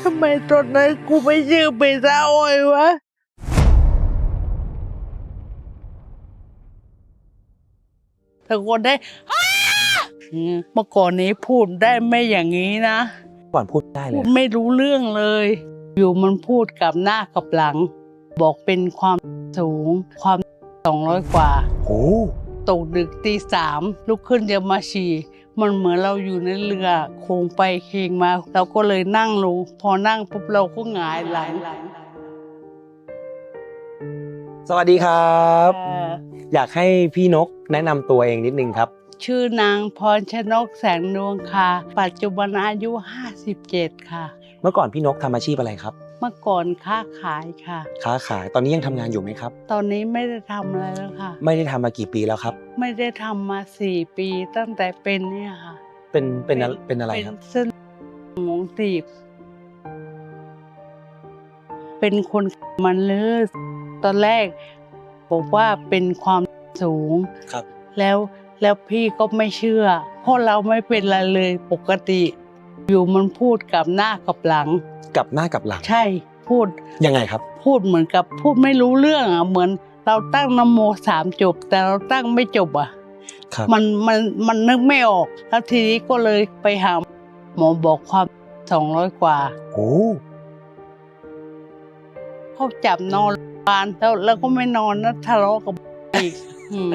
ทำไมตอนนั้นกูไม่ชื่อเบซ่าออยวะตะโกนได้อ้าอืมเมื่อก่อนนี้พูดได้ไม่อย่างนี้นะ ก่อนพูดได้เลพูยดไม่รู้เรื่องเลย อยู่มันพูดกับหน้ากับหลัง บอกเป็นความสูงความสองร้อยกว่า โอ้ตกดึกตีสามลุกขึ้นจะมาฉี่ มันเหมือนเราอยู่ในเรือโค้งไปเคงมา เราก็เลยนั่งลงพอนั่งปุ๊บเราก็หงายหลังสวัสดีครับเอ่ออยากให้พี่นกแนะนำตัวเองนิดนึงครับ ชื่อนางพรชนกแสงดวงค่ะ ปัจจุบันอายุ 57 ค่ะ เมื่อก่อนพี่นกทำอาชีพอะไรครับเมื่อก่อนค้าขายค่ะ ค้าขายตอนนี้ยังทำงานอยู่ไหมครับ ตอนนี้ไม่ได้ทำอะไรแล้วค่ะ ไม่ได้ทำมากี่ปีแล้วครับ ไม่ได้ทำมาสี่ปีตั้งแต่เป็นเนี่ยค่ะเป็นเป็นอะไรเป็นอะไรครับเป็นเส้นสมองตีบ เป็นคนมันเลือดตอนแรก บอกว่าเป็นความสูง ครับ แล้วแล้วพี่ก็ไม่เชื่อ เพราะเราไม่เป็นอะไรเลยปกติ อยู่มันพูดกับหน้ากับหลังกลับหน้ากลับหลัง ใช่พูดยังไงครับ พูดเหมือนกับพูดไม่รู้เรื่องอะเหมือน เราตั้งนโมสามจบ แต่เราตั้งไม่จบอะครับมันมันมันนึกไม่ออก แล้วทีนี้ก็เลยไปหาหมอบอกความสองร้อยกว่าโอ้เขาจับนอนโรงพยาบาลแล้วแล้วก็ไม่นอนนะทะเลาะกับอีกอืม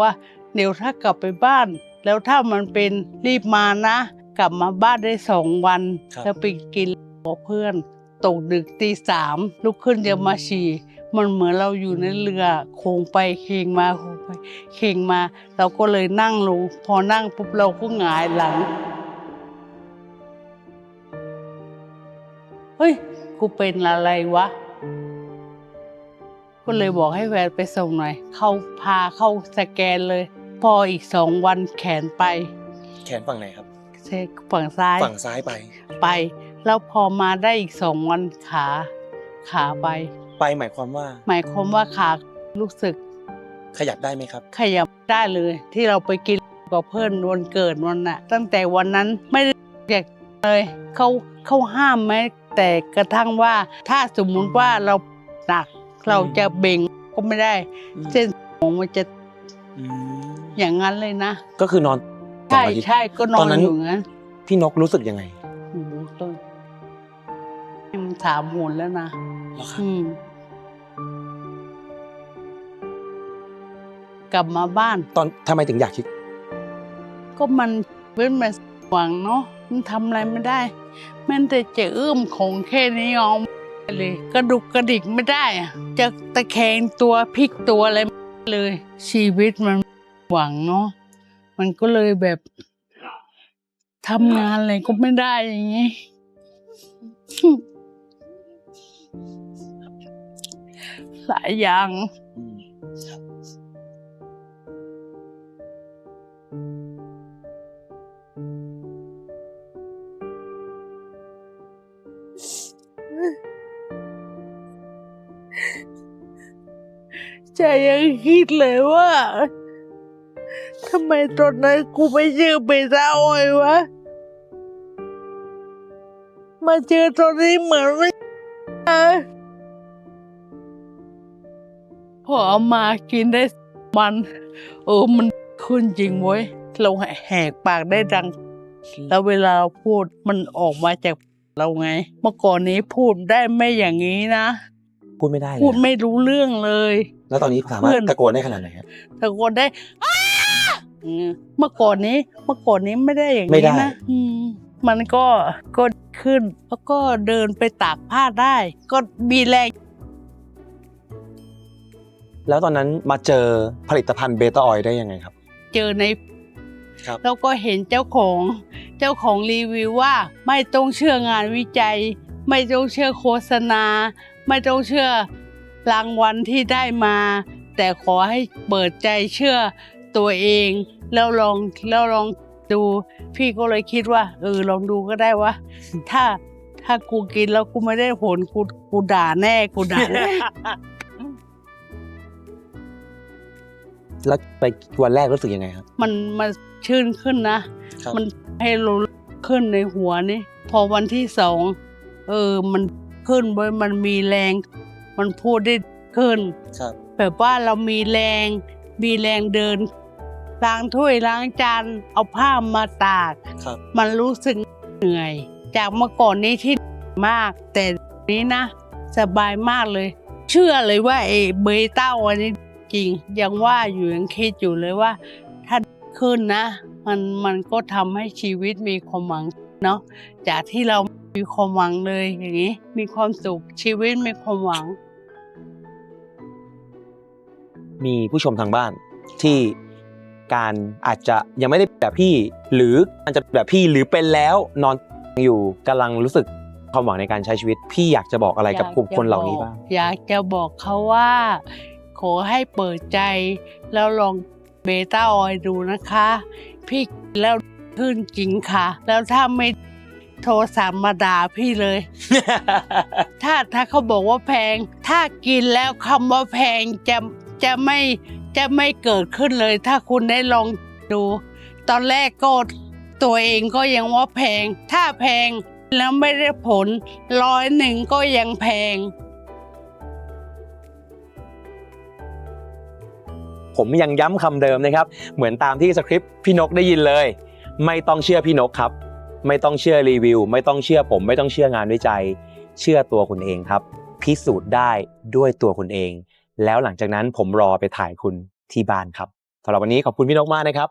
ว่าเดี๋ยวถ้ากลับไปบ้าน แล้วถ้ามันเป็นรีบมานะ กลับมาบ้านได้สองวันแล้วไปกินกับเพื่อน ตกดึกตีสามลุกขึ้นจะมาฉี่ มันเหมือนเราอยู่ในเรือโค้งไปเคงมาโค้งไปเคงมา เราก็เลยนั่งลงพอนั่งปุ๊บเราก็หงายหลัง เฮ้ย กูเป็นอะไรวะ ก็เลยบอกให้แฟนไปส่งหน่อย เขาพาเข้าสแกนเลย พออีกสองวันแขนไป แขนฝั่งไหนครับเซ ฝั่งซ้ายฝั่งซ้ายไป ไป แล้วพอมาได้อีกสองวันขาขาไป ไปหมายความว่า หมายความว่าขารู้สึก ขยับได้ไหมครับ ขยับได้เลย ที่เราไปกินกับเพื่อนวันเกิดวันน่ะ ตั้งแต่วันนั้นไม่ได้อยากเลยเขาเขาห้ามไหมแต่กระทั่งว่าถ้าสมมุติว่าเราหนัก เราจะเบ่งก็ไม่ได้ เส้นสมองมันจะอืมอย่างนั้นเลยนะ ก็คือนอนสอง ใช่อาทิตย์ใช่ก็นอตอนนนั้นอยู่งั้นพี่นกรู้สึกยังไงโอ้โหต้นมันสามหนแล้วนะแล้วครับอืมกลับมาบ้าน ตอนทำไมถึงอยากคิด ก็มันเว้นมาหวังเนาะมันทำอะไรไม่ได้ แม้แต่จะเอื้อมของแค่นี้ยอมเลย กระดุกกระดิกไม่ได้อะจะตะแคงตัวพลิกตัวอะไรไม่เลย ชีวิตมันหวังเนาะ มันก็เลยแบบทำงานอะไรก็ไม่ได้อย่างนี้หลายอย่างใจยังคิดเลยว่า ทำไมตอนนั้นกูไม่ชื่อเบซ่าออยวะ มาเจอตอนนี้เหมือนไม่พอเอามากินได้มัน เออมันขึ้นจริงเว้ย เราแหกปากได้ดัง แล้วเวลาเราพูดมันออกมาจากเราไง เมื่อก่อนนี้พูดได้ไม่อย่างนี้นะ พูดไม่ได้เลยพูดนะไม่รู้เรื่องเลย แล้วตอนนี้สามารถเพื่อนตะโกนได้ขนาดไหนครับตะโกนได้อ้าอืม เมื่อก่อนนี้เมื่อก่อนนี้ไม่ได้อย่างไม่นี้ได้นะอืมมันก็ก็ขึ้น แล้วก็เดินไปตากผ้าได้ ก็มีแรงแล้วตอนนั้นมาเจอผลิตภัณฑ์เบต้าออยได้ยังไงครับ เจอในครับแล้วก็เห็นเจ้าของ เจ้าของรีวิวว่าไม่ต้องเชื่องานวิจัย ไม่ต้องเชื่อโฆษณา ไม่ต้องเชื่อรางวัลที่ได้มา แต่ขอให้เปิดใจเชื่อ ตัวเอง แล้วลองแล้วลองดู พี่ก็เลยคิดว่า เออลองดูก็ได้ว่า ถ้าถ้ากูกินแล้วกูไม่ได้ผลกูกูด่าแน่กูด่าแน่แล้วไปวันแรกรู้สึกยังไงครับ มันมันชื่นขึ้นนะครับมันให้รู้ขึ้นในหัวนี่ พอวันที่สองเออ มันขึ้นเว้ยมันมีแรง มันพูดได้ขึ้นครับแบบว่าเรามีแรง มีแรงเดิน ล้างถ้วยล้างจานเอาผ้ามาตากครับ มันรู้สึกเหนื่อย จากเมื่อก่อนนี้ที่มาก แต่นี้นะ สบายมากเลย เชื่อเลยว่าไอ้เบต้าอันนี้จริง ยังว่าอยู่ยังคิดอยู่เลยว่า ถ้าขึ้นนะ มันมันก็ทำให้ชีวิตมีความหวังเนาะจากที่เรามีความหวังเลยอย่างนี้ มีความสุขชีวิตมีความหวัง มีผู้ชมทางบ้านที่ การอาจจะยังไม่ได้แบบพี่ หรืออาจจะแบบพี่หรือเป็นแล้วนอนอยู่กำลังรู้สึกความหวังในการใช้ชีวิต พี่อยากจะบอกอะไรกับกลุ่มคนเหล่านี้บ้างอยากจะบอกเขาว่า ขอให้เปิดใจ แล้วลองเบต้าออยล์ดูนะคะ พี่แล้วขึ้นจริงค่ะ แล้วถ้าไม่โทรศัพท์มาด่าพี่เลย ถ้าถ้าเขาบอกว่าแพง ถ้ากินแล้วคำว่าแพงจะจะไม่ จะไม่เกิดขึ้นเลย ถ้าคุณได้ลองดู ตอนแรกก็ตัวเองก็ยังว่าแพง ถ้าแพงแล้วไม่ได้ผลร้อยหนึ่งก็ยังแพง ผมยังย้ำคำเดิมนะครับ เหมือนตามที่สคริปต์พี่นกได้ยินเลย ไม่ต้องเชื่อพี่นกครับ ไม่ต้องเชื่อรีวิว ไม่ต้องเชื่อผม ไม่ต้องเชื่องานวิจัย เชื่อตัวคุณเองครับ พิสูจน์ได้ด้วยตัวคุณเอง แล้วหลังจากนั้นผมรอไปถ่ายคุณที่บ้านครับสำหรับวันนี้ขอบคุณพี่นกมากนะครับ